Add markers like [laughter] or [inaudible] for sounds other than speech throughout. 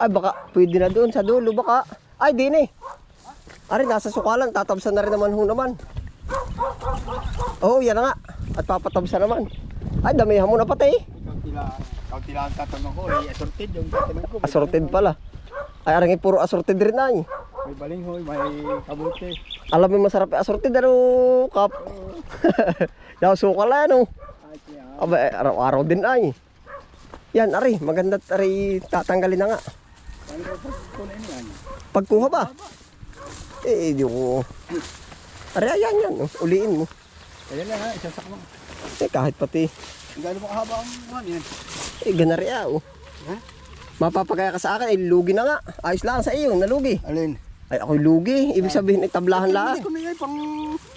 Ay, baka pwede na doon sa dulo, baka. Ay, di na eh. Ari, nasa sukalan. Tatabsan na rin naman ho naman. Oo, yan na nga. At papatabsan naman. Ay, damihan mo na. Kaunti lang. Kaunti lang ang tatanong ko. Eh, assorted yung tatanong ko. Assorted pala. Ay, arang puro assorted rin ay. May balinghoy, may kabuti. Alam mo masarap yung assorted, ano, kap? [laughs] Yaw, sukal ano. Ay, siya. Aba, eh, araw-araw din ay. Yan, ari, maganda ari, tatanggalin na nga. Ano? Pagkuha ba? Eh, di ko. Ari, ayan yan, oh. uliin mo. Ayan na ha, isang sakmo. Eh, kahit pati, gano'n mo kahaba ang ano yan. eh, ganari ah, oh. Ha? Mapapagaya ka sa akin, eh, lugi na nga. Ayos lang sa iyo, nalugi. Alin? Ay, ako'y lugi. Ibig sabihin, eh, tablahan lang. Hindi ko may pang...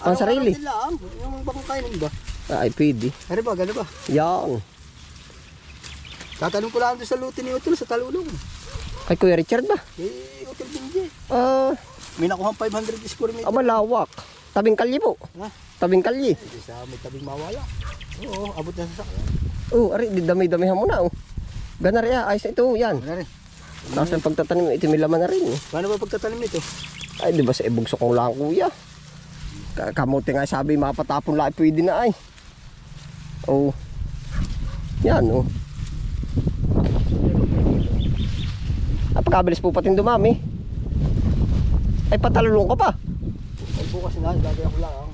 Pang sarili. Lang. Yung bang kainin ba? Ay, pwede. Ano ba, gano'n ba? Yan. Tatanong ko lang doon sa luti ni Utol sa talulong. Kay Kuya Richard ba? Eh, Utol Binje. Ah, May nakuha 500 square meter. ah, malawak. Tabing kalye po. Ha? Tabing kalye. Hindi sa may tabing mawala. Oo, abot na sa sakyan. Oh, ari, di dami-damihan mo na, oh. Ganari ah, ayos na ito, yan. Ano rin? Tapos ang pagtatanim, ito may laman na rin. Eh. Paano ba pagtatanim nito? Ay, di ba sa ibugso kong lang, kuya? Ka- nga sabi, mapatapon lang, pwede na ay. Oh. Yan, oh. Ah, pagkabilis po patin dumami. Ay, patalulong ka pa. Ay bukas na, gagawin ko lang.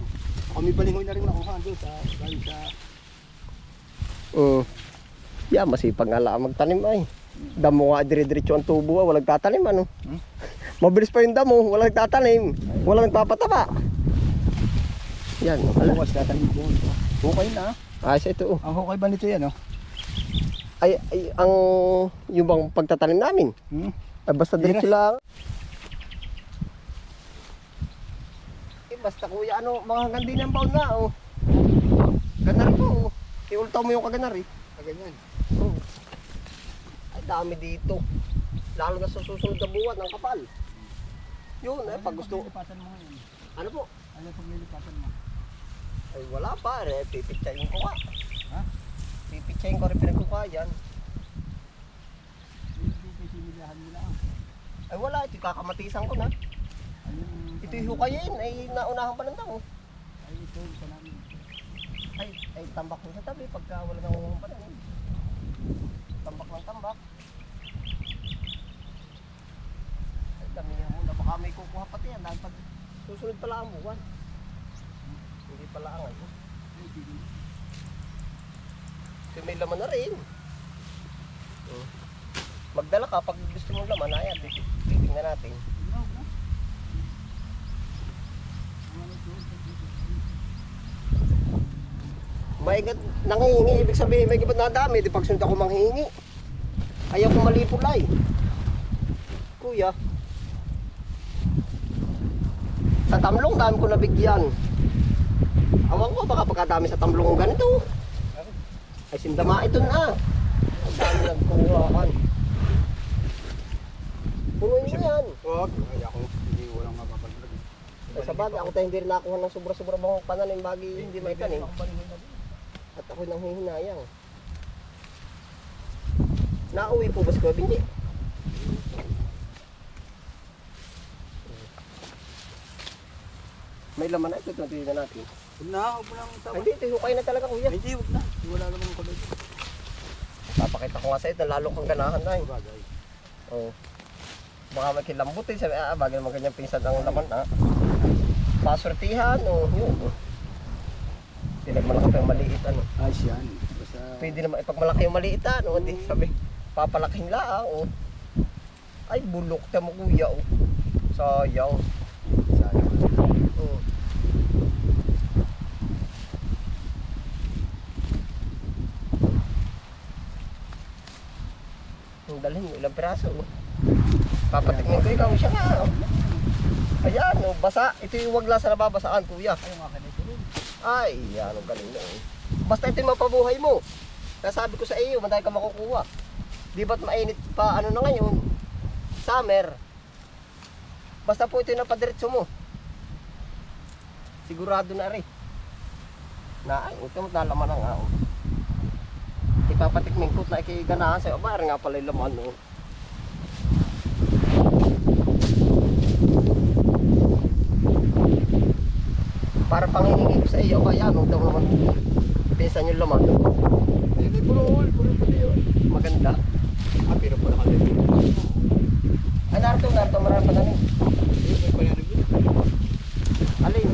Ako may balingoy na rin nakuha doon sa... Galing sa... Mm. Yan, masipag nga lang magtanim ay. Damo nga, dire-diretso ang tubo, ah, walang tatanim, ano? Hmm? [laughs] Mabilis pa yung damo, walang tatanim. Walang nagpapataba. Yan. Bukas tatanim ko. Hukay na. Ayos ito, oh. Ang hukay ba nito yan, oh? Ay, ay ang yung bang pagtatanim namin. Hmm? ay basta diretso lang. Eh basta kuya ano mga hanggang din ang baon na oh. Ganari po oh. Iultaw mo yung kaganari Ah, ganyan. oh. ay dami dito. Lalo na sa susunod na buwan ng kapal. Yun eh pag gusto ano po? Ano pag lilipatan mo? ay wala pa eh. Pipitsayin ko Pipitsayin ko rin pinagkukayan Hindi ay wala ito kakamatisan ko na ito yung hukayin ay naunahan pa ng damo Ay, ito. Ito namin. ay, ay tambak mo sa tabi pagka wala nang umuha pa lang. Tambak ng tambak. Ay, damihan mo na. Baka may kukuha pati yan. Dahil pag susunod pala ang buwan. Hindi pala ang ano. Kasi may laman na rin. Oh. Magdala ka pag gusto mong laman. Ayan, titingnan natin. May gat nangihingi, ibig sabihin may gibat na dami, di pagsunod ako manghihingi. Ayaw ko malipulay. Kuya. Sa tamlong dami ko nabigyan. Awan ko baka pagkadami sa tamlong ganito. Ay sindama ito na. Ang dami nagkuhaan. Punuin mo yan. Huwag. Ay, ako. Hindi walang mapapaglag. Ay, sa bagay, ako tayo hindi rin nakuha ng sobra-sobra bang pananim bagi hindi may tanim. At ako nang hihinayang. Nauwi po ba si Kuya Binji? May laman na ito, ito tingnan natin. Huwag na. Huwag mo lang Ay, tawag. hindi, hukay na talaga kuya. Hindi, huwag na. Wala namang kulay. Papakita ko nga sa ito, lalo kang ganahan na eh. Bagay. Oo. Baka may kilambot eh, sabi, ah, bagay naman kanyang pinsan ang laman ah. Pasortihan, o, yun. Oh. Pinagmalaki pa yung maliit, ano. Ayos yan. Basta... Pwede naman, ipag malaki yung maliit, ano, di, sabi, papalaking lang, oh. Ay, bulok ta mo kuya, oh. Sayang. Sayang. Oh. Ang dalhin mo, ilang piraso. Papatikmin ko ikaw siya nga, oh. Ayan, oh, basa. Ito yung wagla sa nababasaan, kuya. Ay, yan ang galing na eh. Basta ito yung mapabuhay mo. Nasabi ko sa iyo, madami ka makukuha. Di ba't mainit pa ano na ngayon? Summer. Basta po ito yung napadiretso mo. Sigurado na rin. Na, ay, ito mo lalaman na nga. Oh. Ito papatikmin ko na ikiganahan sa'yo. Aba, nga pala yung laman, no? Para panghihingi ko sa iyo, kaya ano daw naman pinsan yung laman. Hindi, puro all, puro pati yun. Maganda. Ah, pero pala kami. Ay, narito, narito, marami pa payanig yun. Alin?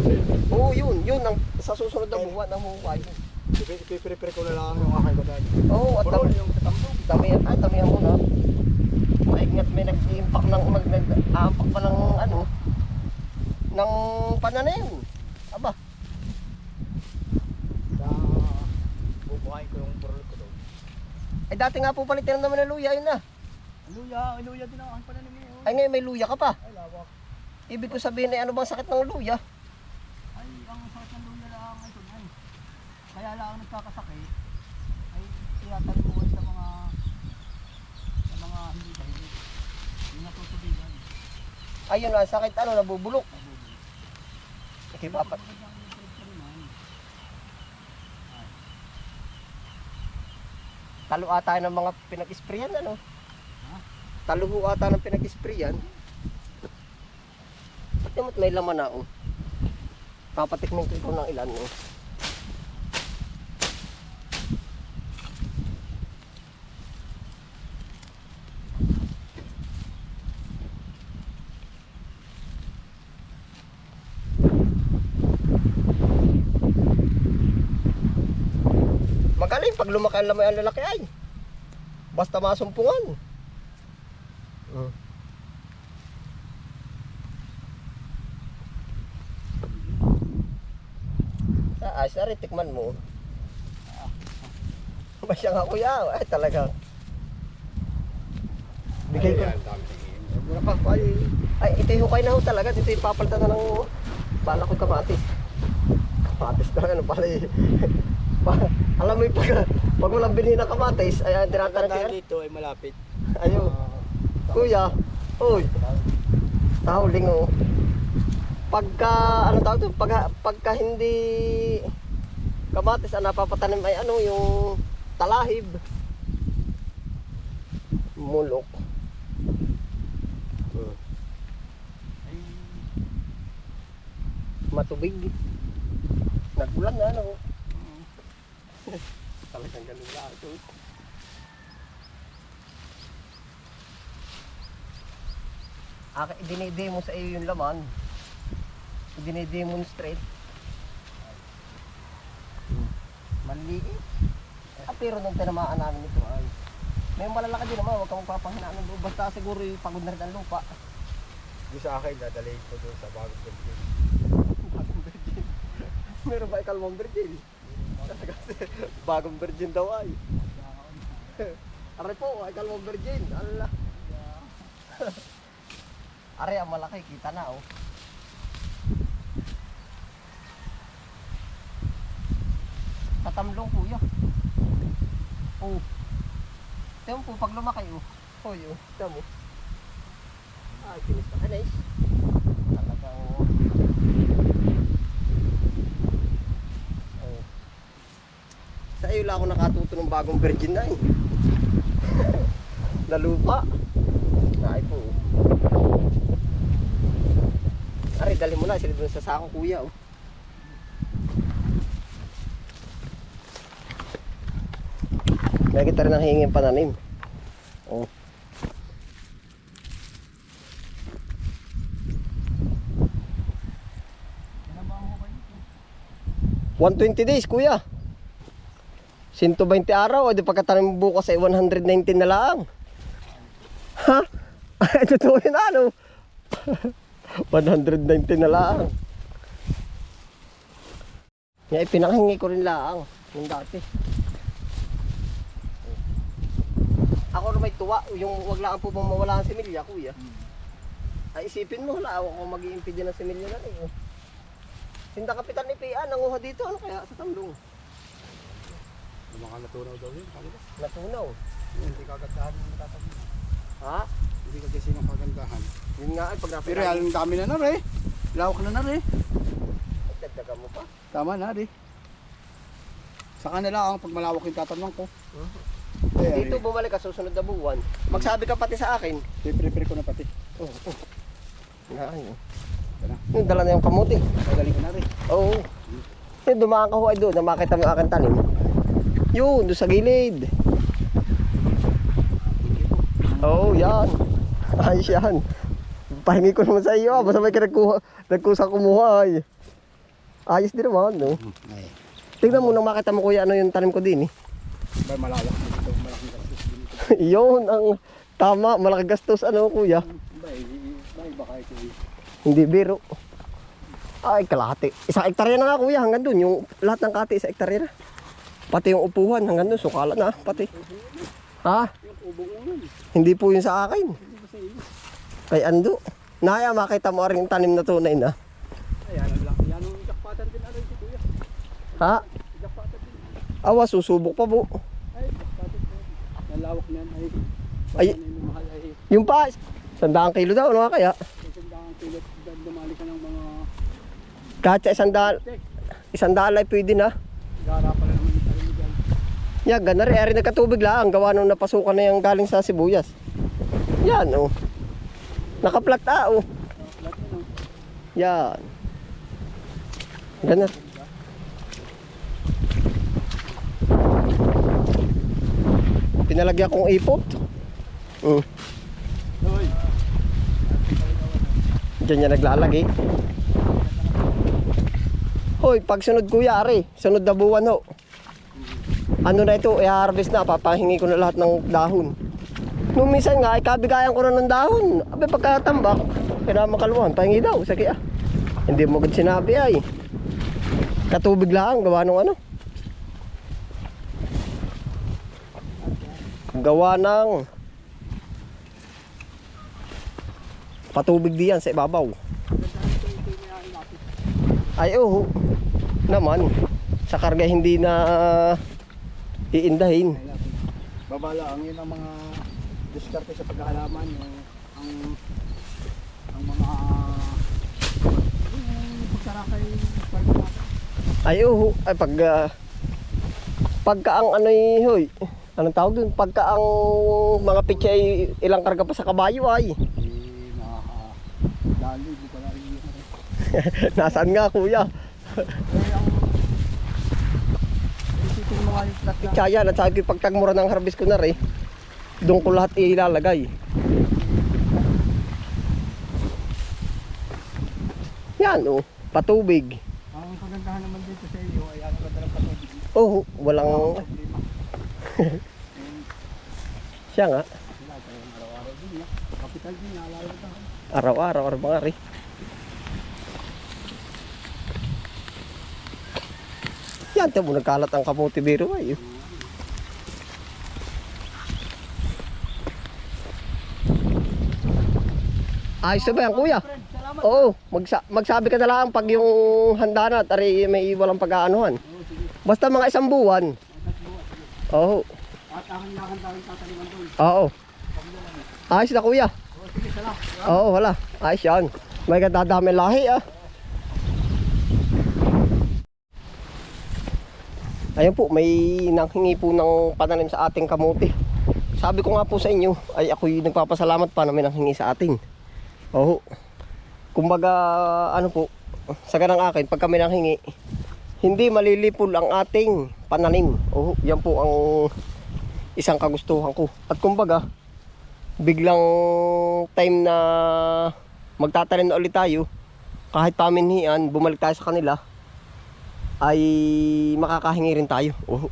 Oo, yun, yun, ang, sa susunod na buwan, ang huway. Ipipire-pire ko na lang yung aking kadaan. Oo, at Puro dami, yung katambong. dami, ay, damihan mo na. Maingat may nag-impact ng, mag, nag-aampak pa ng, ano, ng pananim. Aba, Sa bubuhayin ko yung puro ko doon. ay dati nga po pala tinam naman ng luya, yun na. Luya, luya din ang aking pananim ngayon. Ay ngayon may luya ka pa. Ay, lawak. Ibig ko sabihin ay ano bang sakit ng luya? Ay, ang sakit ng luya lang ito ay. Kaya lang ang nagkakasakit ay tiyatalimuhan sa mga sa mga hindi dahil. Yung natutubigan. Ayun na, sakit ano, nabubulok. Okay, papat. Talo ata ng mga pinag-sprayan, ano? Talo ho ata ng pinag-sprayan. Ba't may laman na, oh? Papatikmin ko ito ng ilan, oh. Ang lamay ang lalaki ay. Basta masumpungan. Mm. Ah, ayos na rin, tikman mo. [laughs] Ba siya nga kuya, ay talaga. Bigay ko. Eh. Ay, ito yung hukay na ho talaga. Ito yung papalitan na ng bala ko kamatis. Kamatis na ano pala eh. [laughs] Alam mo yung pag, pag walang binhi na kamatis, ay tinatanong Dahil siya. dito ay malapit. Ayun. Kuya, uy, tahuling oh. Pagka, ano tawag to? Pagka, pagka hindi kamatis, ang napapatanim ay ano, yung talahib. Mulok. Matubig. Nagulan na, ano. Talagang ganun lang ito. Aka, dinidemo sa iyo yung laman. Dinidemon-straight. Maliit. Ah, pero nung tinamaan namin ito ay may malalaki din naman, huwag kang magpapahinaan ng loob. Basta siguro yung pagod na rin ang lupa. Yung sa akin, dadalhin ko doon sa bagong building. Bagong virgin. [laughs] Meron ba ikalmang virgin? [laughs] Bagong virgin daw ay. [laughs] Are po, ikalmang virgin. Allah. [laughs] Are, ang malaki. Kita na, oh. Tatamlong, kuya. Oh. Tignan po, pag lumaki, oh. Oh, yun. Tignan mo. Ay, kinis na ka, nice. Talagang, Oh. Lang ako nakatuto ng bagong virgin na eh. [laughs] Nalupa. Ay po. Ari, dali mo na. Sila doon sa sako kuya. Oh. May kita rin ang hingin pananim. Oh. Nito. 120 days, kuya. 120 araw, o di pagkatanim bukas ay 119 na lang. Ha? Ay, totoo yun ano? [laughs] 119 na lang. Nga, ipinanghingi ko rin lang. Yung dati. Ako na may tuwa, yung wag lang po bang mawala ang similya, kuya. Ay, isipin mo, wala ako mag-iimpidya ng similya na eh. Sinda kapitan ni Pia, nanguha dito, ano kaya sa tamlong? Yung mga natunaw daw yun. Kaya Natunaw. hindi kagandahan yung natatabi. Ha? Hindi ka kasi ng kagandahan. Yun nga ay pag Pero alam dami na na rin. Lawak na na rin. Dagdagan mo pa. Tama na rin. Saka na lang pag malawak yung tatanong ko. Mhm. Eh, Dito bumalik ka susunod na buwan. Magsabi ka pati sa akin. I-prepare ko na pati. Oo. Oh, ayun. Tara. Yung dala na yung kamuti. Magaling ko na rin. Oo. Yung dumaan ka ho ay doon, na makita mo yung aking tanim. Yun, doon sa gilid. Oo, oh, yan. Ayos yan. Pahingi ko naman sa iyo, ah. basta may nagkuha, nagkusa kumuha ay. Ayos din naman, no? Ay. Tingnan mo nang makita mo kuya ano yung tanim ko din eh. Ba malawak dito. Malaking gastos dito. [laughs] Yun ang tama, malaki gastos ano kuya. Ba, eh, ba, baka ito. Hindi biro. Ay, kalahati. Isang ektarya na nga kuya, hanggang dun. Yung lahat ng kati, isang ektarya na. Pati yung upuhan, hanggang dun, sukala na, pati. Ha? Hindi po yun sa akin. Kay Ando. Naya, makita mo rin yung tanim na tunay na. Ayan. Yan ang jakpatan din ano si kuya. Ha? Jakpatan din. Awa, susubok pa po. Ay, jakpatan din. Ang lawak na yan ay. Ay. Yung pa, sandaang kilo daw, ano kaya? Isang kilot. Dumali ka ng mga. Kahit sa isang daan, pwede na. Gara pala naman yung talim dyan. Yan, gana rin. Ari nagkatubig lang. Gawa nung napasukan na yung galing sa sibuyas. Yan, oh. Nakaplat ah, oh. Oh. Yan. Ganun. Pinalagyan kong ipot. Mm. Diyan niya naglalagay. Hoy, pag sunod kuya, ari, sunod na buwan ho. Ano na ito, i-harvest na, papahingi ko na lahat ng dahon. Nung minsan nga, ay kabigayan ko na ng dahon. Abe, pagkatambak, pinamakaluhan, pahingi daw, sige ah. Hindi mo agad sinabi ay. Katubig lang, gawa nung ano. Gawa ng patubig diyan sa ibabaw. Ay oo. Naman. Sa karga hindi na iindahin. Babala ang yun ang mga diskarte sa paghahalaman yung ang ang mga yung pagsarakay pag Ay oo. Ay pag ah, pagka ang ano eh, hoy. Anong tawag dun? Pagka ang mga pitsa ay ilang karga pa sa kabayo ay. eh. [laughs] Nasaan nga kuya? [laughs] Plat na sabi ko pagtagmura ng harvest ko na rin. Doon ko lahat ilalagay. Yan oh. Patubig. ang kagandahan naman dito sa iyo ay ang ganda ng patubig. Oh, walang Problema. siya nga. Araw-araw. Araw-araw, Yan, tamo nagkalat ang kamote biro ay. Ayos na ba yan, kuya? Salamat. Oo, magsa magsabi ka na lang pag yung handa na at ari may walang sige. Basta mga isang buwan. Oo, At aking lakang tataniman doon. oo. Ayos na kuya. Oo, wala. Ayos yan. May kadadami lahi ah. Ayun po, may nanghingi po ng pananim sa ating kamuti. Sabi ko nga po sa inyo, ay ako'y nagpapasalamat pa na may nanghingi sa atin. Oo. Kumbaga, ano po, sa ganang akin, pag kami nanghingi, hindi malilipol ang ating pananim. Oo, yan po ang isang kagustuhan ko. At kumbaga, biglang time na magtatanim na ulit tayo, kahit paminhian, bumalik tayo sa kanila, ay makakahingi rin tayo. Oh.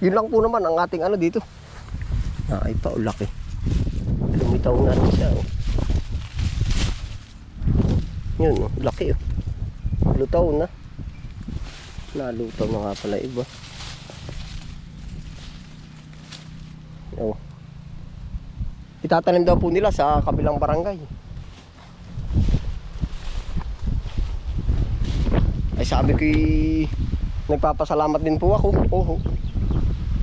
Yun lang po naman ang ating ano dito. Ah, ay pa, laki. Lumitaw na rin siya. Oh. Yun, oh, laki. Oh. Lutaw na. Nalutaw na nga pala iba. Oh. Itatanim daw po nila sa kabilang barangay. Ay sabi ko nagpapasalamat din po ako. Oho.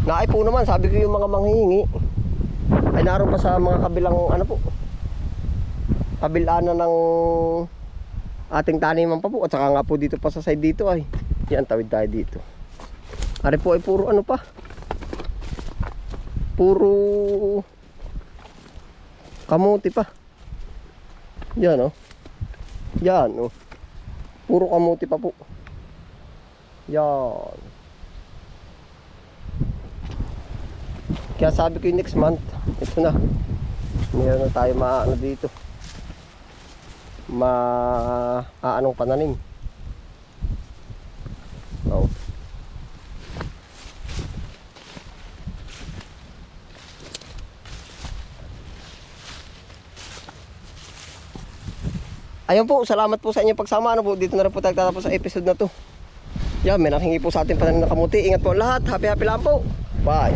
Naay po naman, sabi ko yung mga manghihingi. Ay naroon pa sa mga kabilang ano po. Kabilana ng ating taniman pa po. At saka nga po dito pa sa side dito ay. Yan, tawid tayo dito. Ari po ay puro ano pa. Puro kamuti pa. Yan oh. Yan oh. Puro kamuti pa po. Yan. Kaya sabi ko yung next month, ito na. Meron na tayo maano dito. Ma aanong pananim. Oh. Ayun po, salamat po sa inyong pagsama. Ano po, dito na rin po tayo tatapos sa episode na to. Yan, may nanghingi po sa ating pananim na kamuti. Ingat po lahat. Happy happy lang po. Bye.